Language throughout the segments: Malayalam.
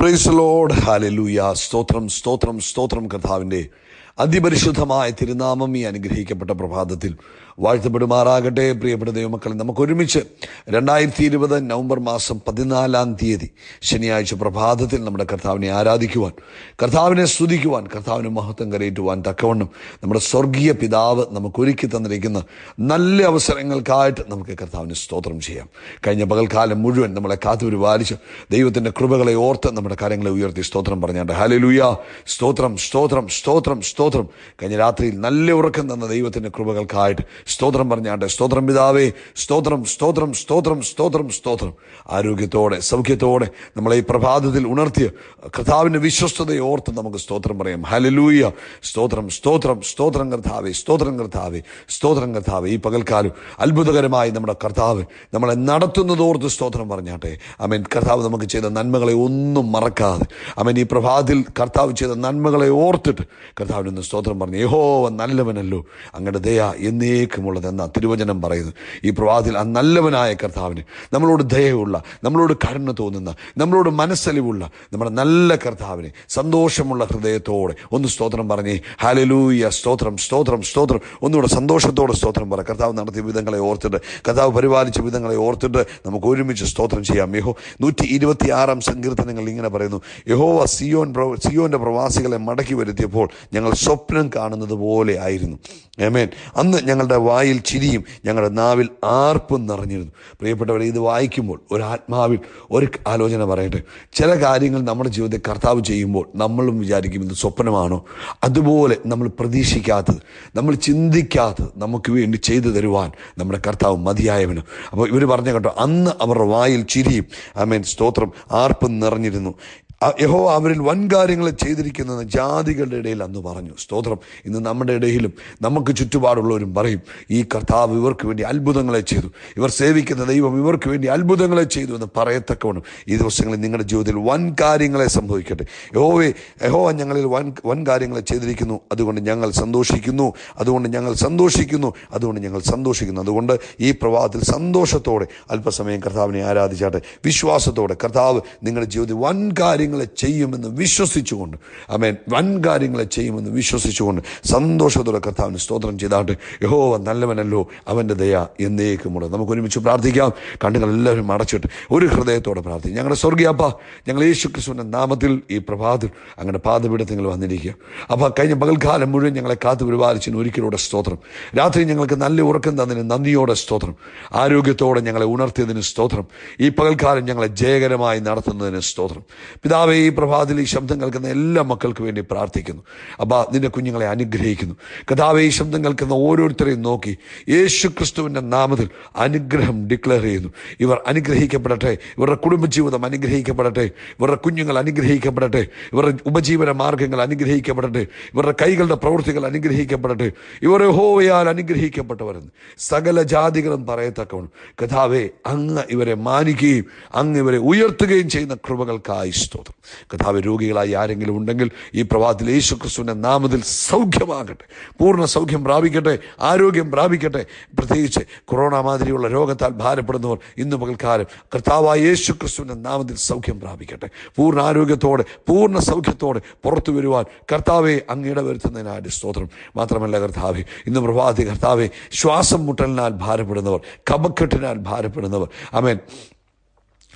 പ്രൈസ് ലോഡ് ഹാലലൂയ സ്തോത്രം സ്തോത്രം സ്തോത്രം കർത്താവിന്റെ അതിപരിശുദ്ധമായ തിരുനാമം ഈ അനുഗ്രഹിക്കപ്പെട്ട പ്രഭാതത്തിൽ. വാഴ്ത്തപ്പെടുമാറാകട്ടെ പ്രിയപ്പെട്ട ദൈവമക്കളെ. നമുക്ക് ഒരുമിച്ച് രണ്ടായിരത്തി ഇരുപത് നവംബർ മാസം പതിനാലാം തീയതി ശനിയാഴ്ച പ്രഭാതത്തിൽ നമ്മുടെ കർത്താവിനെ ആരാധിക്കുവാൻ കർത്താവിനെ സ്തുതിക്കുവാൻ കർത്താവിന് മഹത്വം കരയേറ്റുവാൻ തക്കവണ്ണം നമ്മുടെ സ്വർഗീയ പിതാവ് നമുക്ക് ഒരുക്കി തന്നിരിക്കുന്ന നല്ല അവസരങ്ങൾക്കായിട്ട് നമുക്ക് കർത്താവിന് സ്തോത്രം ചെയ്യാം. കഴിഞ്ഞ പകൽക്കാലം മുഴുവൻ നമ്മളെ കാത്തുപരിപാലിച്ച് ദൈവത്തിന്റെ കൃപകളെ ഓർത്ത് നമ്മുടെ കാര്യങ്ങളെ ഉയർത്തി സ്തോത്രം പറഞ്ഞാണ്ട്. ഹാലലൂയ സ്തോത്രം സ്തോത്രം സ്തോത്രം സ്തോത്രം. കഴിഞ്ഞ രാത്രിയിൽ നല്ല ഉറക്കം തന്ന ദൈവത്തിന്റെ കൃപകൾക്കായിട്ട് സ്തോത്രം പറഞ്ഞാട്ടെ സ്തോത്രം പിതാവേ സ്തോത്രം സ്തോത്രം സ്തോത്രം സ്തോത്രം സ്തോത്രം. ആരോഗ്യത്തോടെ സൗഖ്യത്തോടെ നമ്മളെ ഈ പ്രഭാതത്തിൽ ഉണർത്തിയ കർത്താവിന്റെ വിശ്വസ്തതയെ ഓർത്ത് നമുക്ക് സ്തോത്രം പറയാം. ഹലലൂയ സ്തോത്രം സ്തോത്രം സ്തോത്രം കർത്താവേ സ്തോത്രം കർത്താവേ സ്തോത്രം കർത്താവേ. ഈ പകൽക്കാലം അത്ഭുതകരമായി നമ്മുടെ കർത്താവ് നമ്മളെ നടത്തുന്നതോർത്ത് സ്തോത്രം പറഞ്ഞാട്ടെ. അമേൻ കർത്താവ് നമുക്ക് ചെയ്ത നന്മകളെ ഒന്നും മറക്കാതെ അമേൻ ഈ പ്രഭാതത്തിൽ കർത്താവ് ചെയ്ത നന്മകളെ ഓർത്തിട്ട് കർത്താവിനൊന്ന് സ്തോത്രം പറഞ്ഞു യഹോ നല്ലവനല്ലോ അങ്ങയുടെ ദയ എന്നേക്കുമുള്ളതെന്ന തിരുവചനം പറയുന്നു. ഈ പ്രഭാതത്തിൽ ആ നല്ലവനായ കർത്താവിന് നമ്മളോട് ദയയുള്ള നമ്മളോട് കരുണ തോന്നുന്ന നമ്മളോട് മനസ്സലിവുള്ള നമ്മുടെ നല്ല കർത്താവിനെ സന്തോഷമുള്ള ഹൃദയത്തോടെ ഒന്ന് സ്തോത്രം പറഞ്ഞേ. ഹാലലൂയ സ്തോത്രം സ്തോത്രം സ്തോത്രം. ഒന്നുകൂടെ സന്തോഷത്തോടെ സ്തോത്രം പറ. കർത്താവ് നടത്തിയ വിധങ്ങളെ ഓർത്തിട്ട് കർത്താവ് പരിപാലിച്ച വിധങ്ങളെ ഓർത്തിട്ട് നമുക്ക് ഒരുമിച്ച് സ്തോത്രം ചെയ്യാം. യഹോ നൂറ്റി ഇരുപത്തി ആറാം സങ്കീർത്തനങ്ങൾ ഇങ്ങനെ പറയുന്നു. യഹോവ സിയോൻ സിയോന്റെ പ്രവാസികളെ മടക്കി വരുത്തിയപ്പോൾ ഞങ്ങൾ സ്വപ്നം കാണുന്നത് പോലെ ആയിരുന്നു. ഏമേൻ അന്ന് ഞങ്ങളുടെ വായിൽ ചിരിയും. ഞങ്ങളുടെ നാവിൽ ആർപ്പും നിറഞ്ഞിരുന്നു. പ്രിയപ്പെട്ടവരെ ഇത് വായിക്കുമ്പോൾ ഒരു ആത്മാവിൽ ഒരു ആലോചന പറയട്ടെ. ചില കാര്യങ്ങൾ നമ്മുടെ ജീവിതത്തിൽ കർത്താവ് ചെയ്യുമ്പോൾ നമ്മളും വിചാരിക്കും ഇത് സ്വപ്നമാണോ? അതുപോലെ നമ്മൾ പ്രതീക്ഷിക്കാത്തത് നമ്മൾ ചിന്തിക്കാത്തത് നമുക്ക് വേണ്ടി ചെയ്തു തരുവാൻ നമ്മുടെ കർത്താവ് മതിയായവന്. അപ്പോൾ ഇവർ പറഞ്ഞ കേട്ടോ അന്ന് അവരുടെ വായിൽ ചിരിയും. ഐ മീൻ സ്തോത്രം. ആർപ്പും നിറഞ്ഞിരുന്നു. യഹോ അവരിൽ വൻകാര്യങ്ങൾ ചെയ്തിരിക്കുന്നത് ജാതികളുടെ ഇടയിൽ അന്ന് പറഞ്ഞു. സ്തോത്രം. ഇന്ന് നമ്മുടെ ഇടയിലും നമുക്ക് ചുറ്റുപാടുള്ളവരും പറയും ഈ കർത്താവ് ഇവർക്ക് വേണ്ടി അത്ഭുതങ്ങളെ ചെയ്തു. ഇവർ സേവിക്കുന്ന ദൈവം ഇവർക്ക് വേണ്ടി അത്ഭുതങ്ങളെ ചെയ്തു എന്ന് പറയത്തക്കവണ്ണം ഈ ദിവസങ്ങളിൽ നിങ്ങളുടെ ജീവിതത്തിൽ വൻ കാര്യങ്ങളെ സംഭവിക്കട്ടെ. യഹോവേ യഹോവ ഞങ്ങളിൽ വൻ വൻ കാര്യങ്ങളെ ചെയ്തിരിക്കുന്നു. അതുകൊണ്ട് ഞങ്ങൾ സന്തോഷിക്കുന്നു. അതുകൊണ്ട് ഞങ്ങൾ സന്തോഷിക്കുന്നു. അതുകൊണ്ട് ഞങ്ങൾ സന്തോഷിക്കുന്നു. അതുകൊണ്ട് ഈ പ്രഭാതത്തിൽ സന്തോഷത്തോടെ അല്പസമയം കർത്താവിനെ ആരാധിച്ചാട്ടെ. വിശ്വാസത്തോടെ കർത്താവ് നിങ്ങളുടെ ജീവിതത്തിൽ വൻ കാര്യങ്ങളെ ചെയ്യുമെന്ന് വിശ്വസിച്ചുകൊണ്ട് അമേൻ വൻ കാര്യങ്ങളെ ചെയ്യുമെന്ന് വിശ്വസിച്ചുകൊണ്ട് സന്തോഷത്തോടെ കർത്താവിന് സ്തോത്രം ചെയ്താട്ട് യഹോവ നല്ലവനല്ലോ അവന്റെ ദയ എന്നേക്കുമുണ്ട് നമുക്ക് ഒരുമിച്ച് പ്രാർത്ഥിക്കാം. കണ്ണുകൾ എല്ലാവരും അടച്ചിട്ട് ഒരു ഹൃദയത്തോടെ പ്രാർത്ഥിക്കും. ഞങ്ങളുടെ സ്വർഗീയപ്പ ഞങ്ങൾ യേശു ക്രിസ്തുവിന്റെ നാമത്തിൽ ഈ പ്രഭാതത്തിൽ അങ്ങനെ പാതപീഠത്തിൽ വന്നിരിക്കുക. അപ്പോൾ കഴിഞ്ഞ പകൽക്കാലം മുഴുവൻ ഞങ്ങളെ കാത്തു പരിപാലിച്ചതിന് ഒരിക്കലൂടെ സ്തോത്രം. രാത്രി ഞങ്ങൾക്ക് നല്ല ഉറക്കം തന്നതിന് നന്ദിയോടെ സ്തോത്രം. ആരോഗ്യത്തോടെ ഞങ്ങളെ ഉണർത്തിയതിന് സ്തോത്രം. ഈ പകൽക്കാലം ഞങ്ങളെ ജയകരമായി നടത്തുന്നതിന് സ്തോത്രം. പിതാവെ ഈ പ്രഭാതത്തിൽ ഈ ശബ്ദം കേൾക്കുന്ന എല്ലാ മക്കൾക്ക് വേണ്ടി പ്രാർത്ഥിക്കുന്നു. അപ്പാ നിന്റെ കുഞ്ഞുങ്ങളെ അനുഗ്രഹിക്കുന്നു. കഥാവെ ഈ ശബ്ദം കേൾക്കുന്ന ഓരോരുത്തരെയും നോക്കി യേശു ക്രിസ്തുവിന്റെ നാമത്തിൽ അനുഗ്രഹം ഡിക്ലെയർ ചെയ്യുന്നു. ഇവർ അനുഗ്രഹിക്കപ്പെടട്ടെ ഇവരുടെ കുടുംബജീവിതം അനുഗ്രഹിക്കപ്പെടട്ടെ ഇവരുടെ കുഞ്ഞുങ്ങൾ അനുഗ്രഹിക്കപ്പെടട്ടെ ഇവരുടെ ഉപജീവന മാർഗങ്ങൾ അനുഗ്രഹിക്കപ്പെടട്ടെ ഇവരുടെ കൈകളുടെ പ്രവൃത്തികൾ അനുഗ്രഹിക്കപ്പെടട്ടെ ഇവരെ ഹോവയാൽ അനുഗ്രഹിക്കപ്പെട്ടവരെന്ന് സകല ജാതികളും പറയത്തക്കവണ് കഥാവെ അങ്ങ് ഇവരെ മാനിക്കുകയും അങ്ങ് ഇവരെ ഉയർത്തുകയും ചെയ്യുന്ന കൃപകൾക്കായി സ്തോത്രം. കഥാവ് രോഗികളായി ആരെങ്കിലും ഉണ്ടെങ്കിൽ ഈ പ്രഭാതത്തിൽ യേശു ക്രിസ്തുവിന്റെ നാമത്തിൽ സൗഖ്യമാകട്ടെ. പൂർണ സൗഖ്യം പ്രാപിക്കട്ടെ ആരോഗ്യം പ്രാപിക്കട്ടെ. പ്രത്യേകിച്ച് കൊറോണ മാതിരിയുള്ള രോഗത്താൽ ഭാരപ്പെടുന്നവർ ഇന്ന് പകൽക്കാലം കർത്താവായ യേശു ക്രിസ്തുവിന്റെ നാമത്തിൽ സൗഖ്യം പ്രാപിക്കട്ടെ. പൂർണ ആരോഗ്യത്തോടെ പൂർണ സൗഖ്യത്തോടെ പുറത്തു വരുവാൻ കർത്താവെ അങ്ങയുടെ വരുത്തുന്നതിനായിട്ട് സ്തോത്രം. മാത്രമല്ല കർത്താവെ ഇന്ന് പ്രഭാതി കർത്താവെ ശ്വാസം മുട്ടലിനാൽ ഭാരപ്പെടുന്നവർ കമക്കെട്ടിനാൽ ഭാരപ്പെടുന്നവർ. അമേൻ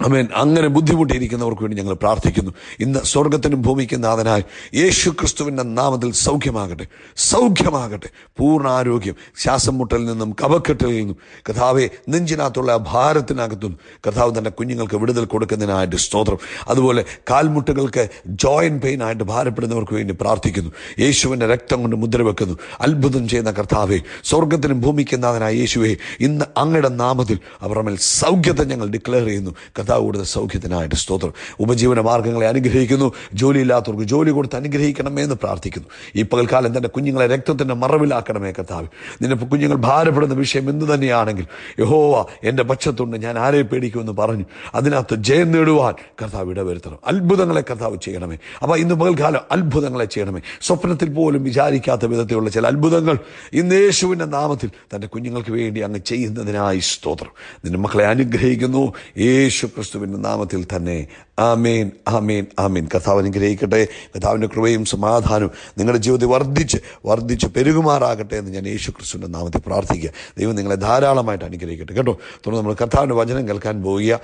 അമേൻ അങ്ങനെ ബുദ്ധിമുട്ടിയിരിക്കുന്നവർക്ക് വേണ്ടി ഞങ്ങൾ പ്രാർത്ഥിക്കുന്നു. ഇന്ന് സ്വർഗത്തിനും ഭൂമിക്കും നാഥനായി യേശു ക്രിസ്തുവിന്റെ നാമത്തിൽ സൗഖ്യമാകട്ടെ. സൗഖ്യമാകട്ടെ. പൂർണ ആരോഗ്യം. ശ്വാസം മുട്ടലിൽ നിന്നും കവക്കെട്ടിൽ നിന്നും. കഥാവെ നെഞ്ചിനകത്തുള്ള ഭാരത്തിനകത്തും കഥാവ് തന്റെ കുഞ്ഞുങ്ങൾക്ക് വിടുതൽ കൊടുക്കുന്നതിനായിട്ട് സ്തോത്രം. അതുപോലെ കാൽമുട്ടുകൾക്ക് ജോയിൻ പെയിൻ ആയിട്ട് ഭാരപ്പെടുന്നവർക്ക് വേണ്ടി പ്രാർത്ഥിക്കുന്നു. യേശുവിന്റെ രക്തം കൊണ്ട് മുദ്ര വെക്കുന്നു. അത്ഭുതം ചെയ്യുന്ന കർത്താവെ സ്വർഗത്തിനും ഭൂമിക്കും നാഥനായ യേശുവെ ഇന്ന് അങ്ങയുടെ നാമത്തിൽ അവരുടെ മേൽ സൗഖ്യത്തെ ഞങ്ങൾ ഡിക്ലെയർ ചെയ്യുന്നു. കർത്താവ് കൂടുതൽ സൗഖ്യത്തിനായിട്ട് സ്തോത്രം. ഉപജീവന മാർഗങ്ങളെ അനുഗ്രഹിക്കുന്നു. ജോലിയില്ലാത്തവർക്ക് ജോലി കൊടുത്ത് അനുഗ്രഹിക്കണമേ എന്ന് പ്രാർത്ഥിക്കുന്നു. ഈ പകൽക്കാലം തന്റെ കുഞ്ഞുങ്ങളെ രക്തത്തിന്റെ മറവിലാക്കണമേ കർത്താവ്. നിന്റെ കുഞ്ഞുങ്ങൾ ഭാരപ്പെടുന്ന വിഷയം എന്ത് തന്നെയാണെങ്കിൽ യഹോവ എന്റെ പക്ഷത്തുണ്ട് ഞാൻ ആരെ പേടിക്കുമെന്ന് പറഞ്ഞു. അതിനകത്ത് ജയം നേടുവാൻ കർത്താവ് ഇടവരുത്തണം. അത്ഭുതങ്ങളെ കർത്താവ് ചെയ്യണമേ. അപ്പോൾ ഇന്ന് പകൽക്കാലം അത്ഭുതങ്ങളെ ചെയ്യണമേ. സ്വപ്നത്തിൽ പോലും വിചാരിക്കാത്ത വിധത്തിലുള്ള ചില അത്ഭുതങ്ങൾ ഇന്ന് യേശുവിന്റെ നാമത്തിൽ തന്റെ കുഞ്ഞുങ്ങൾക്ക് വേണ്ടി അങ്ങ് ചെയ്യുന്നതിനായി സ്തോത്രം. നിന്റെ മക്കളെ അനുഗ്രഹിക്കുന്നു. യേശു ക്രിസ്തുവിന്റെ നാമത്തിൽ തന്നെ ആമേൻ ആമേൻ ആമേൻ. കർത്താവ് അനുഗ്രഹിക്കട്ടെ. കഥാവിന്റെ കൃപയും സമാധാനവും നിങ്ങളുടെ ജീവിതത്തിൽ വർദ്ധിച്ച് വർദ്ധിച്ച് പെരുകുമാറാകട്ടെ എന്ന് ഞാൻ യേശു ക്രിസ്തുവിന്റെ നാമത്തിൽ പ്രാർത്ഥിക്കുക. ദൈവം നിങ്ങളെ ധാരാളമായിട്ട് അനുഗ്രഹിക്കട്ടെ. കേട്ടോ? തുടർന്ന് നമ്മൾ കർത്താവിന്റെ വചനം കേൾക്കാൻ പോവുക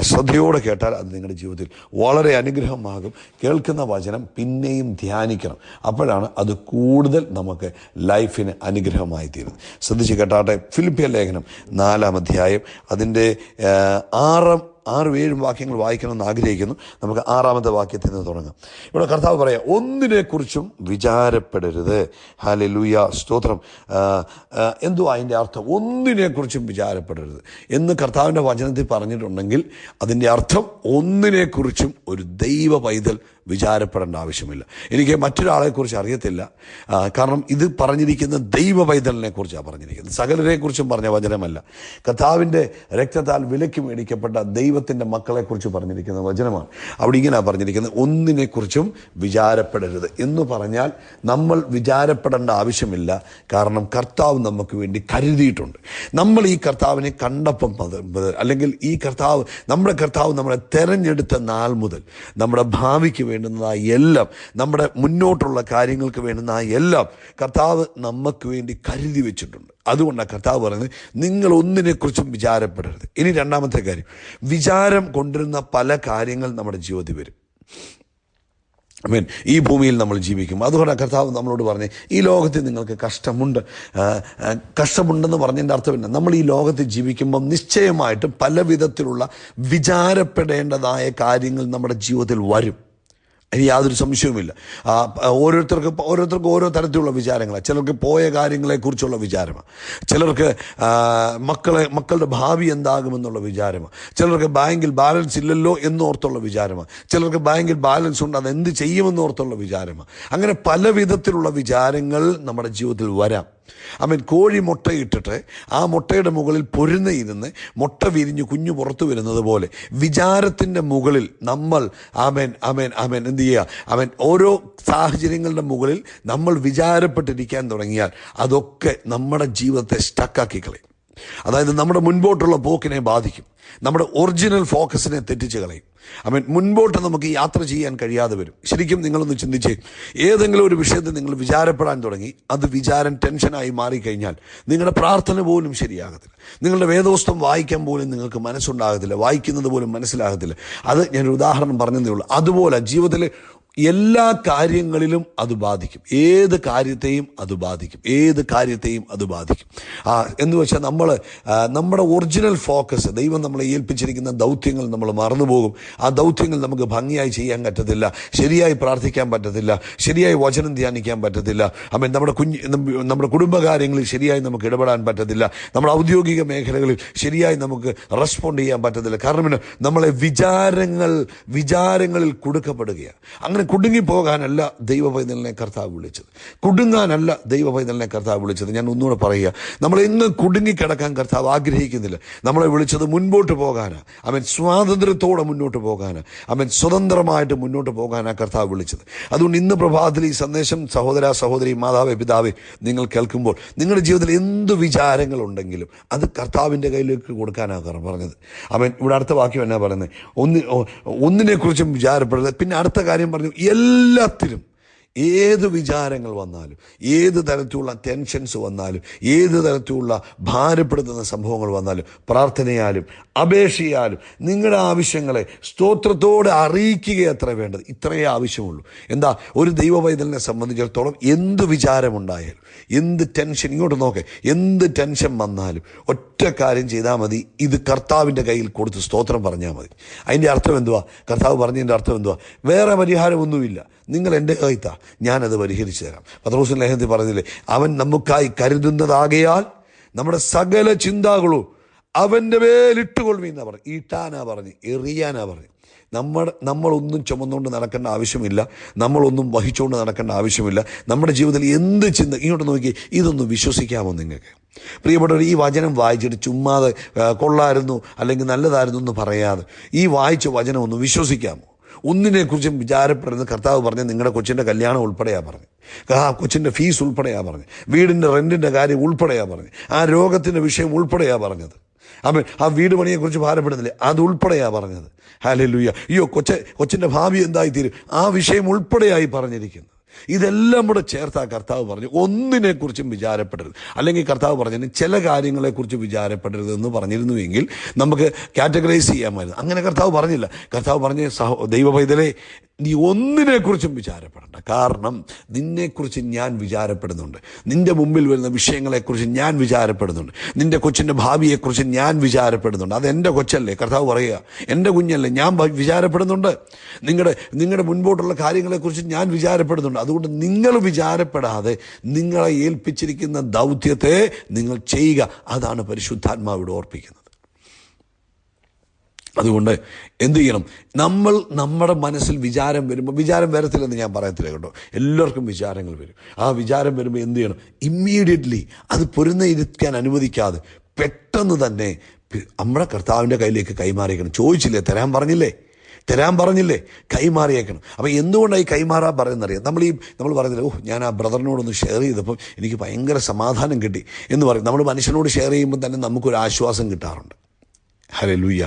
ശ്രദ്ധയോടെ കേട്ടാൽ അത് നിങ്ങളുടെ ജീവിതത്തിൽ വളരെ അനുഗ്രഹമാകും. കേൾക്കുന്ന വചനം പിന്നെയും ധ്യാനിക്കണം. അപ്പോഴാണ് അത് കൂടുതൽ നമുക്ക് ലൈഫിന് അനുഗ്രഹമായി തീരുന്നത്. ശ്രദ്ധിച്ച് കേട്ടാട്ടെ. ഫിലിപ്പിയ ലേഖനം നാലാം അധ്യായം. അതിന്റെ ആറാം ആറും ഏഴും വാക്യങ്ങൾ വായിക്കണമെന്ന് ആഗ്രഹിക്കുന്നു. നമുക്ക് ആറാമത്തെ വാക്യത്തിൽ നിന്ന് തുടങ്ങാം. ഇവിടെ കർത്താവ് പറയാം ഒന്നിനെക്കുറിച്ചും വിചാരപ്പെടരുത്. ഹാലെ ലൂയ സ്തോത്രം എന്തോ അതിന്റെ അർത്ഥം? ഒന്നിനെക്കുറിച്ചും വിചാരപ്പെടരുത്. എന്ന് കർത്താവിന്റെ വചനത്തിൽ പറഞ്ഞിട്ടുണ്ടെങ്കിൽ അതിന്റെ അർത്ഥം ഒന്നിനെക്കുറിച്ചും ഒരു ദൈവ പൈതൽ വിചാരപ്പെടേണ്ട ആവശ്യമില്ല. എനിക്ക് മറ്റൊരാളെക്കുറിച്ച് അറിയത്തില്ല. കാരണം ഇത് പറഞ്ഞിരിക്കുന്ന ദൈവ പൈതലിനെ കുറിച്ചാണ് പറഞ്ഞിരിക്കുന്നത്. സകലരെ കുറിച്ചും പറഞ്ഞ വചനമല്ല. കർത്താവിന്റെ രക്തത്താൽ വിലയ്ക്ക് മേടിക്കപ്പെട്ട ദൈവത്തിന്റെ മക്കളെക്കുറിച്ച് പറഞ്ഞിരിക്കുന്ന വചനമാണ് അവിടെ ഇങ്ങനെ പറഞ്ഞിരിക്കുന്നത് ഒന്നിനെക്കുറിച്ചും വിചാരപ്പെടരുത്. എന്ന് പറഞ്ഞാൽ നമ്മൾ വിചാരപ്പെടേണ്ട ആവശ്യമില്ല. കാരണം കർത്താവ് നമുക്ക് വേണ്ടി കരുതിയിട്ടുണ്ട്. നമ്മൾ ഈ കർത്താവിനെ കണ്ടപ്പം അല്ലെങ്കിൽ ഈ കർത്താവ് നമ്മുടെ കർത്താവ് നമ്മളെ തെരഞ്ഞെടുത്ത നാൾ മുതൽ നമ്മുടെ ഭാവിക്ക് വേണ്ടുന്നതായ എല്ലാം നമ്മുടെ മുന്നോട്ടുള്ള കാര്യങ്ങൾക്ക് വേണ്ടുന്നതായ എല്ലാം കർത്താവ് നമുക്ക് വേണ്ടി കരുതി വെച്ചിട്ടുണ്ട്. അതുകൊണ്ടാണ് കർത്താവ് പറയുന്നത് നിങ്ങൾ ഒന്നിനെക്കുറിച്ചും വിചാരപ്പെടരുത്. ഇനി രണ്ടാമത്തെ കാര്യം വിചാരം കൊണ്ടിരുന്ന പല കാര്യങ്ങൾ നമ്മുടെ ജീവിതത്തിൽ വരും. ഐ മീൻ ഈ ഭൂമിയിൽ നമ്മൾ ജീവിക്കും. അതുകൊണ്ട് കർത്താവ് നമ്മളോട് പറഞ്ഞ് ഈ ലോകത്തിൽ നിങ്ങൾക്ക് കഷ്ടമുണ്ട്. കഷ്ടമുണ്ടെന്ന് പറഞ്ഞതിന്റെ അർത്ഥം പിന്നെ നമ്മൾ ഈ ലോകത്തിൽ ജീവിക്കുമ്പം നിശ്ചയമായിട്ടും പല വിധത്തിലുള്ള വിചാരപ്പെടേണ്ടതായ കാര്യങ്ങൾ നമ്മുടെ ജീവിതത്തിൽ വരും. ഇനി യാതൊരു സംശയവുമില്ല. ഓരോരുത്തർക്ക് ഓരോരുത്തർക്ക് ഓരോ തരത്തിലുള്ള വിചാരങ്ങളാണ് ചിലർക്ക് പോയ കാര്യങ്ങളെക്കുറിച്ചുള്ള വിചാരമാണ് ചിലർക്ക് മക്കളെ മക്കളുടെ ഭാവി എന്താകുമെന്നുള്ള വിചാരമാണ് ചിലർക്ക് ബാങ്കിൽ ബാലൻസ് ഇല്ലല്ലോ എന്നോർത്തുള്ള വിചാരമാണ് ചിലർക്ക് ബാങ്കിൽ ബാലൻസ് ഉണ്ട് അത് എന്ത് ചെയ്യുമെന്നോർത്തുള്ള വിചാരമാണ് അങ്ങനെ പല വിധത്തിലുള്ള വിചാരങ്ങൾ നമ്മുടെ ജീവിതത്തിൽ വരാം. അവൻ കോഴി മുട്ടയിട്ടിട്ട് ആ മുട്ടയുടെ മുകളിൽ പൊരുന്നയിരുന്ന് മുട്ട വിരിഞ്ഞ് കുഞ്ഞു പുറത്തു വരുന്നത് പോലെ വിചാരത്തിന്റെ മുകളിൽ നമ്മൾ ആമേൻ ആമേൻ ആമേൻ എന്ത് ചെയ്യുക അവൻ ഓരോ സാഹചര്യങ്ങളുടെ മുകളിൽ നമ്മൾ വിചാരപ്പെട്ടിരിക്കാൻ തുടങ്ങിയാൽ അതൊക്കെ നമ്മുടെ ജീവിതത്തെ സ്റ്റക്കാക്കി കളയും. അതായത് നമ്മുടെ മുൻപോട്ടുള്ള പോക്കിനെ ബാധിക്കും. നമ്മുടെ ഒറിജിനൽ ഫോക്കസിനെ തെറ്റിച്ച് കളയും. അവൻ മുൻപോട്ട് നമുക്ക് യാത്ര ചെയ്യാൻ കഴിയാതെ വരും. ശരിക്കും നിങ്ങളൊന്ന് ചിന്തിച്ച് ഏതെങ്കിലും ഒരു വിഷയത്തിൽ നിങ്ങൾ വിചാരപ്പെടാൻ തുടങ്ങി അത് വിചാരം ടെൻഷനായി മാറിക്കഴിഞ്ഞാൽ നിങ്ങളുടെ പ്രാർത്ഥന പോലും ശരിയാകത്തില്ല. നിങ്ങളുടെ വേദോസ്തം വായിക്കാൻ പോലും നിങ്ങൾക്ക് മനസ്സുണ്ടാകത്തില്ല വായിക്കുന്നത് പോലും മനസ്സിലാകത്തില്ല. അത് ഞാനൊരു ഉദാഹരണം പറഞ്ഞതേ ഉള്ളൂ. അതുപോലെ ജീവിതത്തിൽ എല്ലാ കാര്യങ്ങളിലും അത് ബാധിക്കും. ഏത് കാര്യത്തെയും അത് ബാധിക്കും. ഏത് കാര്യത്തെയും അത് ബാധിക്കും. ആ എന്ന് വെച്ചാൽ നമ്മൾ നമ്മുടെ ഒറിജിനൽ ഫോക്കസ് ദൈവം നമ്മളെ ഏൽപ്പിച്ചിരിക്കുന്ന ദൗത്യങ്ങൾ നമ്മൾ മറന്നുപോകും. ആ ദൗത്യങ്ങൾ നമുക്ക് ഭംഗിയായി ചെയ്യാൻ പറ്റത്തില്ല. ശരിയായി പ്രാർത്ഥിക്കാൻ പറ്റത്തില്ല. ശരിയായി വചനം ധ്യാനിക്കാൻ പറ്റത്തില്ല. അമ്മ നമ്മുടെ കുഞ്ഞ് നമ്മ- നമ്മുടെ കുടുംബകാര്യങ്ങളിൽ ശരിയായി നമുക്ക് ഇടപെടാൻ പറ്റത്തില്ല. നമ്മുടെ ഔദ്യോഗിക മേഖലകളിൽ ശരിയായി നമുക്ക് റെസ്പോണ്ട് ചെയ്യാൻ പറ്റത്തില്ല. കാരണം നമ്മളെ വിചാരങ്ങൾ വിചാരങ്ങളിൽ കൊടുക്കപ്പെടുകയാണ്. അങ്ങനെ കുടുങ്ങിപ്പോകാനല്ല ദൈവ പൈതലിനെ കർത്താവ് വിളിച്ചത്. കുടുങ്ങാനല്ല ദൈവ പൈതലിനെ കർത്താവ് വിളിച്ചത്. ഞാൻ ഒന്നുകൂടെ പറയുക. നമ്മൾ എങ്ങ് കുടുങ്ങിക്കിടക്കാൻ കർത്താവ് ആഗ്രഹിക്കുന്നില്ല. നമ്മളെ വിളിച്ചത് മുൻപോട്ട് പോകാനാണ് അവൻ സ്വാതന്ത്ര്യത്തോടെ മുന്നോട്ട് പോകാനാണ് അവൻ സ്വതന്ത്രമായിട്ട് മുന്നോട്ട് പോകാനാണ് കർത്താവ് വിളിച്ചത്. അതുകൊണ്ട് ഇന്ന് പ്രഭാതത്തിൽ ഈ സന്ദേശം സഹോദര സഹോദരി മാതാവേ പിതാവേ നിങ്ങൾ കേൾക്കുമ്പോൾ നിങ്ങളുടെ ജീവിതത്തിൽ എന്ത് വിചാരങ്ങളുണ്ടെങ്കിലും അത് കർത്താവിന്റെ കയ്യിലേക്ക് കൊടുക്കാനാണ് പറഞ്ഞത്. അവൻ ഇവിടെ അടുത്ത വാക്യം എന്നാ പറയുന്നത്? ഒന്ന് ഒന്നിനെക്കുറിച്ചും വിചാരപ്പെടരുത്. പിന്നെ അടുത്ത കാര്യം പറഞ്ഞു എല്ലാത്തിലും ഏത് വിചാരങ്ങൾ വന്നാലും ഏത് തരത്തിലുള്ള ടെൻഷൻസ് വന്നാലും ഏത് തരത്തിലുള്ള ഭാരപ്പെടുത്തുന്ന സംഭവങ്ങൾ വന്നാലും പ്രാർത്ഥനയാലും അപേക്ഷയാലും നിങ്ങളുടെ ആവശ്യങ്ങളെ സ്തോത്രത്തോടെ അറിയിക്കുക എത്ര വേണ്ടത്. ഇത്രയേ ആവശ്യമുള്ളൂ. എന്താ? ഒരു ദൈവ പൈതലിനെ സംബന്ധിച്ചിടത്തോളം എന്ത് വിചാരമുണ്ടായാലും എന്ത് ടെൻഷൻ ഇങ്ങോട്ട് നോക്കെ എന്ത് ടെൻഷൻ വന്നാലും ഒറ്റ കാര്യം ചെയ്താൽ മതി. ഇത് കർത്താവിന്റെ കയ്യിൽ കൊടുത്ത് സ്തോത്രം പറഞ്ഞാൽ മതി. അതിന്റെ അർത്ഥം എന്തുവാ? കർത്താവ് പറഞ്ഞതിന്റെ അർത്ഥം എന്തുവാ? വേറെ പരിഹാരമൊന്നുമില്ല. നിങ്ങൾ എന്റെ കൈത്താ ഞാനത് പരിഹരിച്ചു തരാം. പത്രോസിൻ ലേഖനത്തിൽ പറഞ്ഞില്ലേ അവൻ നമുക്കായി കരുതുന്നതാകയാൽ നമ്മുടെ സകല ചിന്താകളും അവന്റെ മേലിട്ടുകൊള്ളുമെന്നാ പറഞ്ഞു. ഈട്ടാനാ പറഞ്ഞു എറിയാനാ പറഞ്ഞു. നമ്മൾ നമ്മളൊന്നും ചുമന്നുകൊണ്ട് നടക്കേണ്ട ആവശ്യമില്ല. നമ്മളൊന്നും വഹിച്ചുകൊണ്ട് നടക്കേണ്ട ആവശ്യമില്ല. നമ്മുടെ ജീവിതത്തിൽ എന്ത് ചിന്ത ഇങ്ങോട്ട് നോക്കി ഇതൊന്നും വിശ്വസിക്കാമോ നിങ്ങൾക്ക്? പ്രിയപ്പെട്ടവർ ഈ വചനം വായിച്ചിട്ട് ചുമ്മാതെ കൊള്ളായിരുന്നു അല്ലെങ്കിൽ നല്ലതായിരുന്നു എന്ന് പറയാതെ ഈ വായിച്ച വചനം ഒന്ന് വിശ്വസിക്കാമോ? ഒന്നിനെക്കുറിച്ചും വിചാരപ്പെടുന്നത് കർത്താവ് പറഞ്ഞ് നിങ്ങളുടെ കൊച്ചിന്റെ കല്യാണം ഉൾപ്പെടെയാ പറഞ്ഞു. ആ കൊച്ചിന്റെ ഫീസ് ഉൾപ്പെടെയാ പറഞ്ഞു. വീടിന്റെ റെന്റിന്റെ കാര്യം ഉൾപ്പെടെയാ പറഞ്ഞു. ആ രോഗത്തിന്റെ വിഷയം ഉൾപ്പെടെയാ പറഞ്ഞത്. അവൻ ആ വീട് പണിയെക്കുറിച്ച് ഭാരപ്പെടുന്നില്ലേ. അത് ഉൾപ്പെടെയാണ് പറഞ്ഞത്. ഹാലൂയ അയ്യോ കൊച്ച കൊച്ചിന്റെ ഭാവി എന്തായിത്തീരും? ആ വിഷയം ഉൾപ്പെടെയായി പറഞ്ഞിരിക്കുന്നു. ഇതെല്ലാം കൂടെ ചേർത്ത് ആ കർത്താവ് പറഞ്ഞു. ഒന്നിനെക്കുറിച്ചും വിചാരപ്പെടരുത്. അല്ലെങ്കിൽ കർത്താവ് പറഞ്ഞു ചില കാര്യങ്ങളെക്കുറിച്ച് വിചാരപ്പെടരുത് എന്ന് പറഞ്ഞിരുന്നുവെങ്കിൽ നമുക്ക് കാറ്റഗറൈസ് ചെയ്യാമായിരുന്നു. അങ്ങനെ കർത്താവ് പറഞ്ഞില്ല. കർത്താവ് പറഞ്ഞ് സഹോ ദൈവ പൈതലേ നീ ഒന്നിനെക്കുറിച്ചും വിചാരപ്പെടണ്ട. കാരണം നിന്നെക്കുറിച്ച് ഞാൻ വിചാരപ്പെടുന്നുണ്ട്. നിന്റെ മുമ്പിൽ വരുന്ന വിഷയങ്ങളെക്കുറിച്ച് ഞാൻ വിചാരപ്പെടുന്നുണ്ട്. നിന്റെ കൊച്ചിന്റെ ഭാവിയെക്കുറിച്ച് ഞാൻ വിചാരപ്പെടുന്നുണ്ട്. അത് എന്റെ കൊച്ചല്ലേ? കർത്താവ് പറയുക എന്റെ കുഞ്ഞല്ലേ ഞാൻ വിചാരപ്പെടുന്നുണ്ട്. നിങ്ങളുടെ നിങ്ങളുടെ മുൻപോട്ടുള്ള കാര്യങ്ങളെക്കുറിച്ച് ഞാൻ വിചാരപ്പെടുന്നുണ്ട്. അതുകൊണ്ട് നിങ്ങൾ വിചാരപ്പെടാതെ നിങ്ങളെ ഏൽപ്പിച്ചിരിക്കുന്ന ദൗത്യത്തെ നിങ്ങൾ ചെയ്യുക. അതാണ് പരിശുദ്ധാത്മാവിടെ ഓർപ്പിക്കുന്നത്. അതുകൊണ്ട് എന്ത് ചെയ്യണം? നമ്മൾ നമ്മുടെ മനസ്സിൽ വിചാരം വരുമ്പോൾ വിചാരം വരത്തില്ലെന്ന് ഞാൻ പറയത്തില്ല കേട്ടോ. എല്ലാവർക്കും വിചാരങ്ങൾ വരും. ആ വിചാരം വരുമ്പോൾ എന്ത് ചെയ്യണം? ഇമ്മീഡിയറ്റ്ലി അത് പൊരുന്ന ഇരുത്താൻ അനുവദിക്കാതെ പെട്ടെന്ന് തന്നെ നമ്മുടെ കർത്താവിന്റെ കയ്യിലേക്ക് കൈമാറിയേക്കണം. ചോദിച്ചില്ലേ? തരാൻ പറഞ്ഞില്ലേ? തരാൻ പറഞ്ഞില്ലേ? കൈമാറിയേക്കണം. അപ്പോൾ എന്തുകൊണ്ടാണ് ഈ കൈമാറാൻ പറയുന്നറിയാം? നമ്മൾ ഈ നമ്മൾ പറയുന്നില്ല ഓ ഞാൻ ആ ബ്രദറിനോടൊന്ന് ഷെയർ ചെയ്തപ്പോൾ എനിക്ക് ഭയങ്കര സമാധാനം കിട്ടി. എന്ന് പറയും. നമ്മൾ മനുഷ്യനോട് ഷെയർ ചെയ്യുമ്പോൾ തന്നെ നമുക്കൊരു ആശ്വാസം കിട്ടാറുണ്ട്. ഹലേ ലൂയ്യ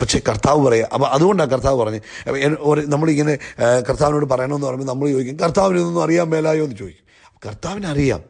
പക്ഷേ കർത്താവ് പറയുക അപ്പോൾ അതുകൊണ്ടാണ് കർത്താവ് പറഞ്ഞത് നമ്മളിങ്ങനെ കർത്താവിനോട് പറയണമെന്ന് പറയുമ്പോൾ നമ്മൾ ചോദിക്കും കർത്താവിനൊന്നും അറിയാൻ മേലായോ എന്ന് ചോദിക്കും. കർത്താവിന് അറിയാം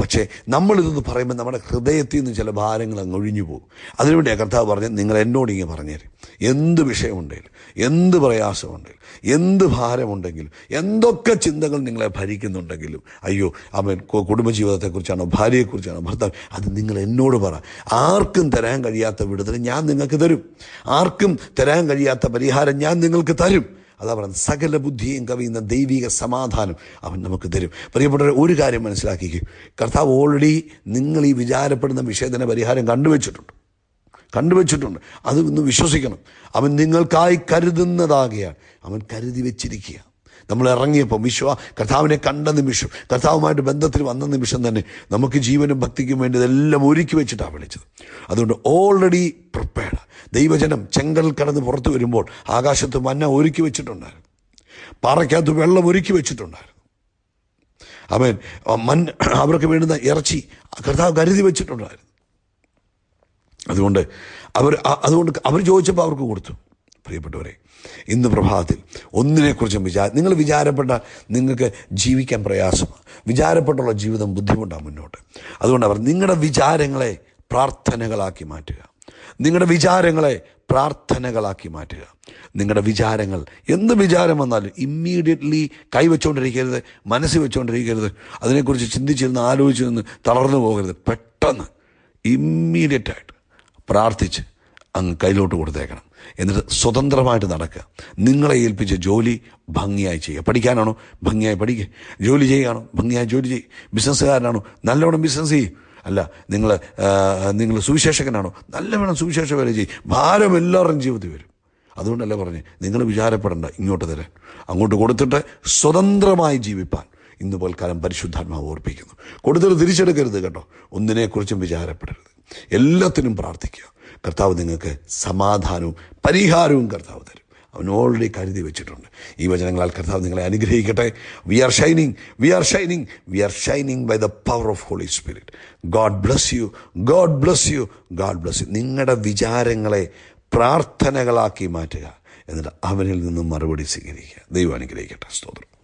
പക്ഷേ നമ്മളിതെന്ന് പറയുമ്പോൾ നമ്മുടെ ഹൃദയത്തിൽ നിന്ന് ചില ഭാരങ്ങൾ അങ്ങ് ഒഴിഞ്ഞു പോകും. അതിനുവേണ്ടിയാണ് കർത്താവ് പറഞ്ഞ് നിങ്ങൾ എന്നോട് ഇങ്ങനെ പറഞ്ഞേരും. എന്ത് വിഷയമുണ്ടെങ്കിലും എന്ത് പ്രയാസമുണ്ടെങ്കിലും എന്ത് ഭാരമുണ്ടെങ്കിലും എന്തൊക്കെ ചിന്തകൾ നിങ്ങളെ ഭരിക്കുന്നുണ്ടെങ്കിലും അയ്യോ അവൻ കുടുംബജീവിതത്തെക്കുറിച്ചാണോ ഭാര്യയെക്കുറിച്ചാണോ ഭർത്താവ് അത് നിങ്ങൾ എന്നോട് പറ. ആർക്കും തരാൻ കഴിയാത്ത വിടുതൽ ഞാൻ നിങ്ങൾക്ക് തരും. ആർക്കും തരാൻ കഴിയാത്ത പരിഹാരം ഞാൻ നിങ്ങൾക്ക് തരും. അതാ പറയുന്നത് സകല ബുദ്ധിയും കവിയുന്ന ദൈവിക സമാധാനം അവൻ നമുക്ക് തരും. പ്രിയപ്പെട്ടവരെ ഒരു കാര്യം മനസ്സിലാക്കിക്കും. കർത്താവ് ഓൾറെഡി നിങ്ങൾ ഈ വിചാരപ്പെടുന്ന വിഷയത്തിന് പരിഹാരം കണ്ടുവച്ചിട്ടുണ്ട്. കണ്ടുവച്ചിട്ടുണ്ട്. അത് ഇന്ന് വിശ്വസിക്കണം. അവൻ നിങ്ങൾക്കായി കരുതുന്നതാകെയാണ്. അവൻ കരുതി വെച്ചിരിക്കുക നമ്മൾ ഇറങ്ങിയപ്പോൾ വിശ്വ കർത്താവിനെ കണ്ട നിമിഷം കർത്താവുമായിട്ട് ബന്ധത്തിൽ വന്ന നിമിഷം തന്നെ നമുക്ക് ജീവനും ഭക്തിക്കും വേണ്ടി ഇതെല്ലാം ഒരുക്കി വെച്ചിട്ടാണ് വിളിച്ചത്. അതുകൊണ്ട് ഓൾറെഡി പ്രിപ്പയർഡ് ദൈവജനം ചെങ്കൽ കടന്ന് പുറത്തു വരുമ്പോൾ ആകാശത്ത് മന്ന ഒരുക്കി വെച്ചിട്ടുണ്ടായിരുന്നു. പാറയ്ക്കകത്ത് വെള്ളം ഒരുക്കി വെച്ചിട്ടുണ്ടായിരുന്നു. അവൻ മൻ അവർക്ക് വേണ്ടുന്ന ഇറച്ചി കർത്താവ് കരുതി വെച്ചിട്ടുണ്ടായിരുന്നു. അതുകൊണ്ട് അവർ അതുകൊണ്ട് അവർ ചോദിച്ചപ്പോൾ അവർക്ക് കൊടുത്തു. പ്രിയപ്പെട്ടവരെ ഇന്ന് പ്രഭാതത്തിൽ ഒന്നിനെക്കുറിച്ചും വിചാ നിങ്ങൾ വിചാരപ്പെട്ട നിങ്ങൾക്ക് ജീവിക്കാൻ പ്രയാസമാണ്. വിചാരപ്പെട്ടുള്ള ജീവിതം ബുദ്ധിമുട്ടാണ് മുന്നോട്ട്. അതുകൊണ്ട് അവർ നിങ്ങളുടെ വിചാരങ്ങളെ പ്രാർത്ഥനകളാക്കി മാറ്റുക. നിങ്ങളുടെ വിചാരങ്ങളെ പ്രാർത്ഥനകളാക്കി മാറ്റുക. നിങ്ങളുടെ വിചാരങ്ങൾ എന്ത് വിചാരം വന്നാലും ഇമ്മീഡിയറ്റ്ലി കൈവച്ചുകൊണ്ടിരിക്കരുത് മനസ്സിൽ വെച്ചുകൊണ്ടിരിക്കരുത് അതിനെക്കുറിച്ച് ചിന്തിച്ചിരുന്ന് ആലോചിച്ച് നിന്ന് തളർന്നു പോകരുത്. പെട്ടെന്ന് ഇമ്മീഡിയറ്റായിട്ട് പ്രാർത്ഥിച്ച് അങ്ങ് കയ്യിലോട്ട് കൊടുത്തേക്കണം. എന്നിട്ട് സ്വതന്ത്രമായിട്ട് നടക്കുക നിങ്ങളെ ഏൽപ്പിച്ച ജോലി ഭംഗിയായി ചെയ്യുക. പഠിക്കാനാണോ? ഭംഗിയായി പഠിക്കുക ജോലി ചെയ്യുകയാണോ? ഭംഗിയായി ജോലി ചെയ്യും. ബിസിനസ്സുകാരനാണോ? നല്ലവണ്ണം ബിസിനസ് ചെയ്യും. അല്ല നിങ്ങൾ നിങ്ങൾ സുവിശേഷകനാണോ? നല്ലവണ്ണം സുവിശേഷ വേല ചെയ്യും. ഭാരം എല്ലാവരുടെയും ജീവിതത്തിൽ വരും. അതുകൊണ്ടല്ലേ പറഞ്ഞ് നിങ്ങൾ വിചാരപ്പെടേണ്ട ഇങ്ങോട്ട് തരാൻ. അങ്ങോട്ട് കൊടുത്തിട്ട് സ്വതന്ത്രമായി ജീവിപ്പാൻ ഇന്ന് പോൽക്കാലം പരിശുദ്ധാത്മാവ് ഓർപ്പിക്കുന്നു. കൊടുത്തിട്ട് തിരിച്ചെടുക്കരുത് കേട്ടോ. ഒന്നിനെക്കുറിച്ചും വിചാരപ്പെടരുത്. എല്ലാത്തിനും പ്രാർത്ഥിക്കുക. കർത്താവ് നിങ്ങൾക്ക് സമാധാനവും പരിഹാരവും കർത്താവ് തരും. അവൻ ഓൾറെഡി കരുതി വെച്ചിട്ടുണ്ട്. ഈ വചനങ്ങളാൽ കർത്താവ് നിങ്ങളെ അനുഗ്രഹിക്കട്ടെ. We are shining we are shining we are shining by the power of Holy Spirit God bless you God bless you God bless you നിങ്ങളുടെ വിചാരങ്ങളെ പ്രാർത്ഥനകളാക്കി മാറ്റുക. എന്നിട്ട് അവനിൽ നിന്നും മറുപടി സ്വീകരിക്കുക. ദൈവം അനുഗ്രഹിക്കട്ടെ. സ്തോത്രം.